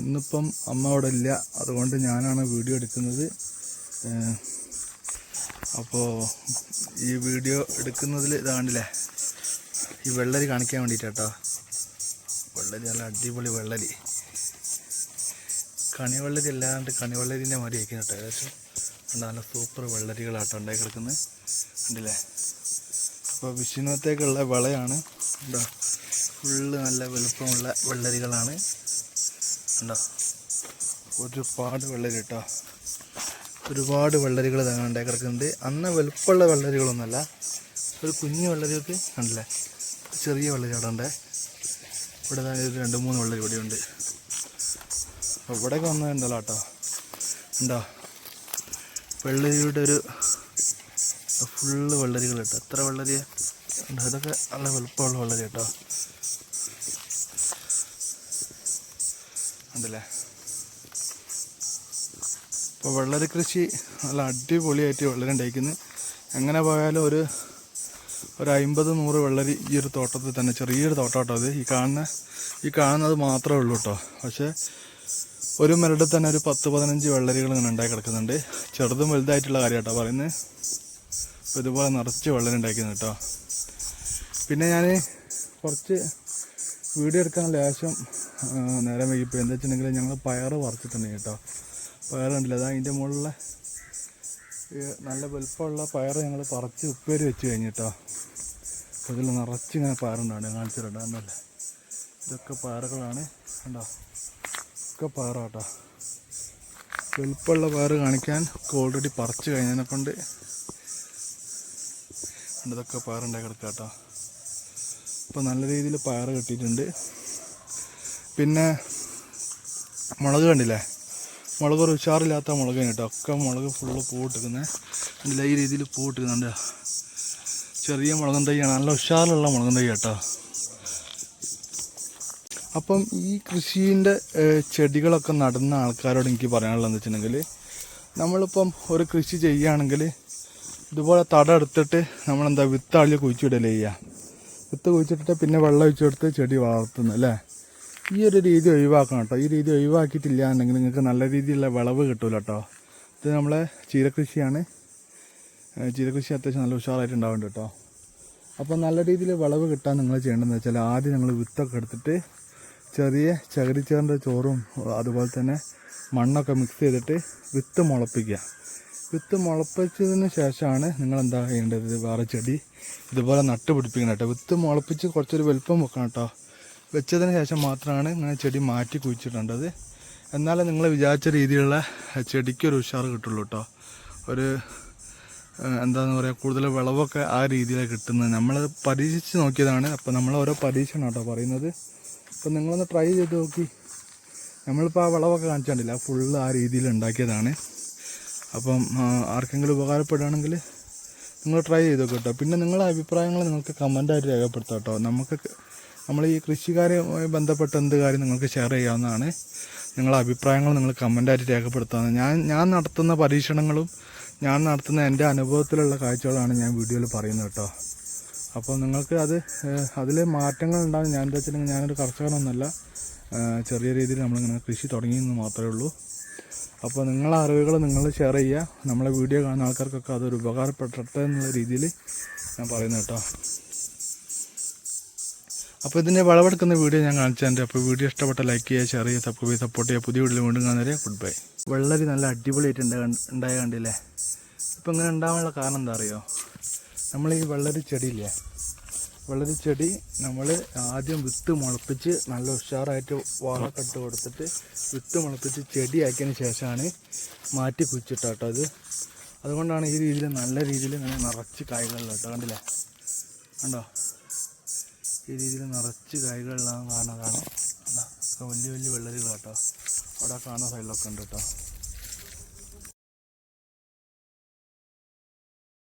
ഇന്നിപ്പം അമ്മ അവിടെ ഇല്ല. അതുകൊണ്ട് ഞാനാണ് വീഡിയോ എടുക്കുന്നത്. അപ്പോൾ ഈ വീഡിയോ എടുക്കുന്നതിൽ ഇതാണ്ടില്ലേ ഈ വെള്ളരി കാണിക്കാൻ വേണ്ടിയിട്ടാട്ടോ വെള്ളരി നല്ല അടിപൊളി വെള്ളരി. കണിവെള്ളരി അല്ലാണ്ട് കണിവെള്ളരിന്റെ മാതിരി ആയിരിക്കും കേട്ടോ. ഏകദേശം നല്ല സൂപ്പർ വെള്ളരികളാട്ടോ ഉണ്ടായി കിടക്കുന്നത് ഉണ്ടല്ലേ അപ്പോൾ വിഷുവിനത്തേക്കുള്ള വിളയാണ്. ഉണ്ടോ ഫുള്ള് നല്ല വലുപ്പമുള്ള വെള്ളരികളാണ്. ഒരുപാട് വെള്ളരി കേട്ടോ ഒരുപാട് വെള്ളരികൾ തങ്ങളുടെ കിടക്കുന്നുണ്ട്. അന്ന് വലുപ്പമുള്ള വെള്ളരികളൊന്നുമല്ല. ഒരു കുഞ്ഞു വെള്ളരിയൊക്കെ ഉണ്ടല്ലേ ചെറിയ വെള്ളരി അവിടെ ഉണ്ട്. ഇവിടെ ഒരു രണ്ട് മൂന്ന് വെള്ളരി ഇവിടെ ഉണ്ട്. ഇവിടെയൊക്കെ വന്നതുണ്ടല്ലോ കേട്ടോ ഉണ്ടോ വെള്ളരിയുടെ ഒരു ഫുള്ള് വെള്ളരികൾ കേട്ടോ എത്ര വെള്ളരിയാണ് ഇതൊക്കെ നല്ല വലുപ്പമുള്ള വെള്ളരി കേട്ടോ ഉണ്ടല്ലേ? ഇപ്പോൾ വെള്ളരി കൃഷി നല്ല അടിപൊളിയായിട്ട് വെള്ളരി ഉണ്ടായിരിക്കുന്നു എങ്ങനെ പോയാലും ഒരു ഒരു അമ്പത് നൂറ് വെള്ളരി ഈ ഒരു തോട്ടത്തിൽ തന്നെ ചെറിയൊരു തോട്ടം അത്. ഈ കാണുന്ന ഈ കാണുന്നത് മാത്രമേ ഉള്ളൂ കേട്ടോ പക്ഷേ ഒരു മരടിൽ തന്നെ ഒരു പത്ത് പതിനഞ്ച് വെള്ളരികൾ ഇങ്ങനെ ഉണ്ടായി കിടക്കുന്നുണ്ട്. ചെറുതും വലുതായിട്ടുള്ള കാര്യം കേട്ടോ പറയുന്നത് അപ്പോൾ ഇതുപോലെ നിറച്ച് വെള്ളരി ഉണ്ടാക്കുന്നു കേട്ടോ പിന്നെ ഞാൻ കുറച്ച് വീഡിയോ എടുക്കാൻ ലേശം ആ, നേരം വൈകിപ്പോൾ എന്താ വെച്ചിട്ടുണ്ടെങ്കിൽ ഞങ്ങൾ പയറ് പറിച്ചിട്ടുണ്ട് കേട്ടോ. പയർ കണ്ടില്ല? അതാ അതിന്റെ മുകളിലെ നല്ല വലുപ്പമുള്ള പയർ ഞങ്ങൾ പറിച്ച് ഉപ്പേരി വെച്ച് കഴിഞ്ഞിട്ടോ അപ്പോൾ ഇതിൽ നിറച്ച് ഇങ്ങനെ പയറുണ്ടാണ് കാണിച്ചിട്ടുണ്ട് കണ്ടല്ലേ? ഇതൊക്കെ പയറുകളാണ്. കണ്ടോ? ഒക്കെ പയറാട്ടോ വലുപ്പമുള്ള പയർ കാണിക്കാൻ ഓൾറെഡി പറിച്ച് കഴിഞ്ഞതിനെ കൊണ്ട് ഇതൊക്കെ പയറുണ്ടാക്കി കിടക്കാം കേട്ടോ. ഇപ്പോൾ നല്ല രീതിയിൽ പയർ കിട്ടിയിട്ടുണ്ട്. പിന്നെ മുളക് കണ്ടില്ലേ? മുളക് ഒരു ഉഷാറില്ലാത്ത മുളക് കേട്ടോ. ഒക്കെ മുളക് ഫുള്ള് പൂവിട്ടിരിക്കുന്നത് കണ്ടില്ല? ഈ രീതിയിൽ പൂട്ടിരിക്കുന്നുണ്ട് ചെറിയ മുളകും തൈയാണ് നല്ല ഉഷാറിലുള്ള മുളകും തൈ കേട്ടോ. അപ്പം ഈ കൃഷീന്റെ ചെടികളൊക്കെ നടുന്ന ആൾക്കാരോട് എനിക്ക് പറയാനുള്ളത് എന്ന് വെച്ചിട്ടുണ്ടെങ്കിൽ നമ്മളിപ്പം ഒരു കൃഷി ചെയ്യുകയാണെങ്കിൽ ഇതുപോലെ തട എടുത്തിട്ട് നമ്മളെന്താ വിത്താളി കുഴിച്ചിടലേ ചെയ്യുക? വിത്ത് കുഴിച്ചിട്ടിട്ട് പിന്നെ വെള്ളം ഒഴിച്ചെടുത്ത് ചെടി വളർത്തുന്നു അല്ലേ? ഈ ഒരു രീതി ഒഴിവാക്കണം കേട്ടോ. ഈ രീതി ഒഴിവാക്കിയിട്ടില്ല എന്നുണ്ടെങ്കിൽ നിങ്ങൾക്ക് നല്ല രീതിയിലുള്ള വിളവ് കിട്ടില്ല കേട്ടോ. ഇത് നമ്മളെ ചീരകൃഷിയാണ് ചീരകൃഷി അത്യാവശ്യം നല്ല ഉഷാറായിട്ട് കേട്ടോ. അപ്പോൾ നല്ല രീതിയിൽ വിളവ് കിട്ടാൻ നിങ്ങൾ ചെയ്യേണ്ടതെന്ന് വെച്ചാൽ ആദ്യം നിങ്ങൾ വിത്തൊക്കെ എടുത്തിട്ട് ചെറിയ ചകിരിച്ചേറിന്റെ ചോറും അതുപോലെ തന്നെ മണ്ണൊക്കെ മിക്സ് ചെയ്തിട്ട് വിത്ത് മുളപ്പിക്കുക. വിത്ത് മുളപ്പിച്ചതിന് ശേഷമാണ് നിങ്ങൾ എന്താ ചെയ്യേണ്ടത്? വേറെ ചെടി ഇതുപോലെ നട്ട് പിടിപ്പിക്കണം കേട്ടോ. വിത്ത് മുളപ്പിച്ച് കുറച്ചൊരു വലുപ്പം വെക്കണം കേട്ടോ. വെച്ചതിന് ശേഷം മാത്രമാണ് ഇങ്ങനെ ചെടി മാറ്റി കുഴിച്ചിടേണ്ടത്. എന്നാലേ നിങ്ങൾ വിചാരിച്ച രീതിയിലുള്ള ചെടിക്കൊരു ഉഷാറ് കിട്ടുള്ളൂ കേട്ടോ ഒരു എന്താണെന്ന് പറയുക കൂടുതൽ വിളവൊക്കെ ആ രീതിയിലാണ് കിട്ടുന്നത്. നമ്മൾ പരീക്ഷിച്ച് നോക്കിയതാണ്. അപ്പോൾ നമ്മൾ ഓരോ പരീക്ഷണം കേട്ടോ പറയുന്നത്. അപ്പോൾ നിങ്ങളൊന്ന് ട്രൈ ചെയ്ത് നോക്കി. നമ്മളിപ്പോൾ ആ വിളവൊക്കെ കാണിച്ചിട്ടില്ല ഫുള്ള് ആ രീതിയിൽ ഉണ്ടാക്കിയതാണ്. അപ്പം ആർക്കെങ്കിലും ഉപകാരപ്പെടുകയാണെങ്കിൽ നിങ്ങൾ ട്രൈ ചെയ്ത് കേട്ടോ പിന്നെ നിങ്ങളുടെ അഭിപ്രായങ്ങൾ നിങ്ങൾക്ക് കമന്റായിട്ട് രേഖപ്പെടുത്താം കേട്ടോ നമുക്ക് നമ്മൾ ഈ കൃഷിക്കാരുമായി ബന്ധപ്പെട്ട എന്ത് കാര്യം നിങ്ങൾക്ക് ഷെയർ ചെയ്യാവുന്നതാണ്. നിങ്ങളുടെ അഭിപ്രായങ്ങൾ നിങ്ങൾ കമന്റായിട്ട് രേഖപ്പെടുത്താവുന്ന ഞാൻ ഞാൻ നടത്തുന്ന പരീക്ഷണങ്ങളും ഞാൻ നടത്തുന്ന എന്റെ അനുഭവത്തിലുള്ള കാഴ്ചകളാണ് ഞാൻ വീഡിയോയിൽ പറയുന്നത് കേട്ടോ. അപ്പോൾ നിങ്ങൾക്ക് അത് അതിൽ മാറ്റങ്ങൾ ഉണ്ടാകും. ഞാൻ എന്താ വെച്ചിട്ടുണ്ടെങ്കിൽ ഞാനൊരു കർഷകനൊന്നുമല്ല ചെറിയ രീതിയിൽ നമ്മളിങ്ങനെ കൃഷി തുടങ്ങിയെന്ന് മാത്രമേ ഉള്ളൂ. അപ്പോൾ നിങ്ങളുടെ അറിവുകൾ നിങ്ങൾ ഷെയർ ചെയ്യുക. നമ്മളെ വീഡിയോ കാണുന്ന ആൾക്കാർക്കൊക്കെ അതൊരു ഉപകാരപ്പെട്ടെ എന്നുള്ള രീതിയിൽ ഞാൻ പറയുന്നു കേട്ടോ. അപ്പോൾ ഇതിന്റെ വളവെടുക്കുന്ന വീഡിയോ ഞാൻ കാണിച്ചതിന്റെ അപ്പോൾ വീഡിയോ ഇഷ്ടപ്പെട്ട ലൈക്ക് ചെയ്യുക ഷെയർ ചെയ്യുക സബ്സ്ക്രൈബ് ചെയ്യുക സപ്പോർട്ട് ചെയ്യുക. പുതിയ വീഡിയോ വീണ്ടും കാണുന്നവരെ ഗുഡ് ബൈ വെള്ളരി നല്ല അടിപൊളിയായിട്ട് ഉണ്ട് ഉണ്ടായ കണ്ടില്ലേ ഇപ്പം ഇങ്ങനെ ഉണ്ടാവാനുള്ള കാരണം എന്താ അറിയോ? നമ്മൾ ഈ വെള്ളരി ചെടിയില്ലേ? വെള്ളരി ചെടി നമ്മൾ ആദ്യം വിത്ത് മുളപ്പിച്ച് നല്ല ഉഷാറായിട്ട് വളമൊക്കെ കൊടുത്തിട്ട് വിത്ത് മുളപ്പിച്ച് ചെടിയാക്കിയതിന് ശേഷമാണ് മാറ്റി കുച്ചിട്ടോ അത്. അതുകൊണ്ടാണ് ഈ രീതിയിൽ നല്ല രീതിയിൽ ഇങ്ങനെ നിറച്ച് കായ്കളിലോട്ടോ കണ്ടില്ലേ? കണ്ടോ? ഈ രീതിയിൽ നിറച്ച് കായ്കളെല്ലാം കാരണം കാണാം. വലിയ വലിയ വെള്ളരികളാട്ടോ. അവിടെ കാണാൻ സൈഡിലൊക്കെ ഉണ്ട് കേട്ടോ